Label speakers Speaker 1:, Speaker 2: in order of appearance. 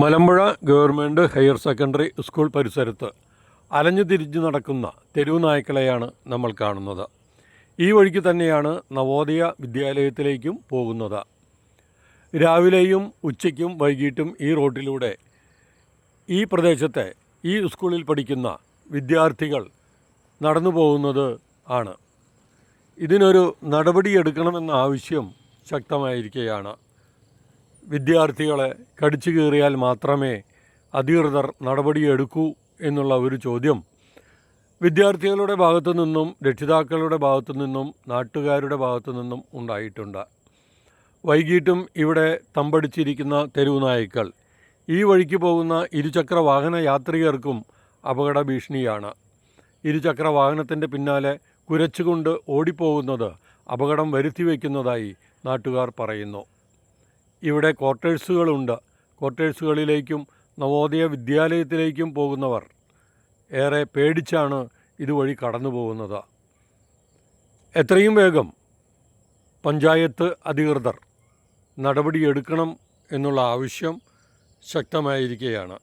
Speaker 1: Malampuzha government higher secondary school പരിസരത്ത് അലഞ്ഞു തിരിഞ്ഞു നടക്കുന്ന തെരുവ് നായ്ക്കളെയാണ് നമ്മൾ കാണുന്നത്. ഈ വഴിക്ക് തന്നെയാണ് നവോദയ വിദ്യാലയത്തിലേക്കും പോകുന്നത്. രാവിലെയും ഉച്ചയ്ക്കും വൈകിട്ടും ഈ റോഡിലൂടെ ഈ പ്രദേശത്തെ ഈ സ്കൂളിൽ പഠിക്കുന്ന വിദ്യാർത്ഥികൾ നടന്നു പോകുന്നത് ആണ്. ഇതിനൊരു നടപടിയെടുക്കണമെന്ന ആവശ്യം ശക്തമായിരിക്കുകയാണ്. വിദ്യാർത്ഥികളെ കടിച്ചു കീറിയാൽ മാത്രമേ അധികൃതർ നടപടിയെടുക്കൂ എന്നുള്ള ഒരു ചോദ്യം വിദ്യാർത്ഥികളുടെ ഭാഗത്തു നിന്നും രക്ഷിതാക്കളുടെ ഭാഗത്തു നിന്നും നാട്ടുകാരുടെ ഭാഗത്തു നിന്നും ഉണ്ടായിട്ടുണ്ട്. വൈകിട്ടും ഇവിടെ തമ്പടിച്ചിരിക്കുന്ന തെരുവ് നായ്ക്കൾ ഈ വഴിക്ക് പോകുന്ന ഇരുചക്ര വാഹന യാത്രികർക്കും അപകട ഭീഷണിയാണ് ഇരുചക്ര വാഹനത്തിന്റെ പിന്നാലെ കുരച്ചുകൊണ്ട് ഓടിപ്പോകുന്നത് അപകടം വരുത്തി വയ്ക്കുന്നതായി നാട്ടുകാർ പറയുന്നു. ഇവിടെ ക്വാർട്ടേഴ്സുകളുണ്ട്. ക്വാർട്ടേഴ്സുകളിലേക്കും നവോദയ വിദ്യാലയത്തിലേക്കും പോകുന്നവർ ഏറെ പേടിച്ചാണ് ഇതുവഴി കടന്നു പോകുന്നത് എത്രയും വേഗം പഞ്ചായത്ത് അധികൃതർ നടപടിയെടുക്കണം എന്നുള്ള ആവശ്യം ശക്തമായിരിക്കുകയാണ്.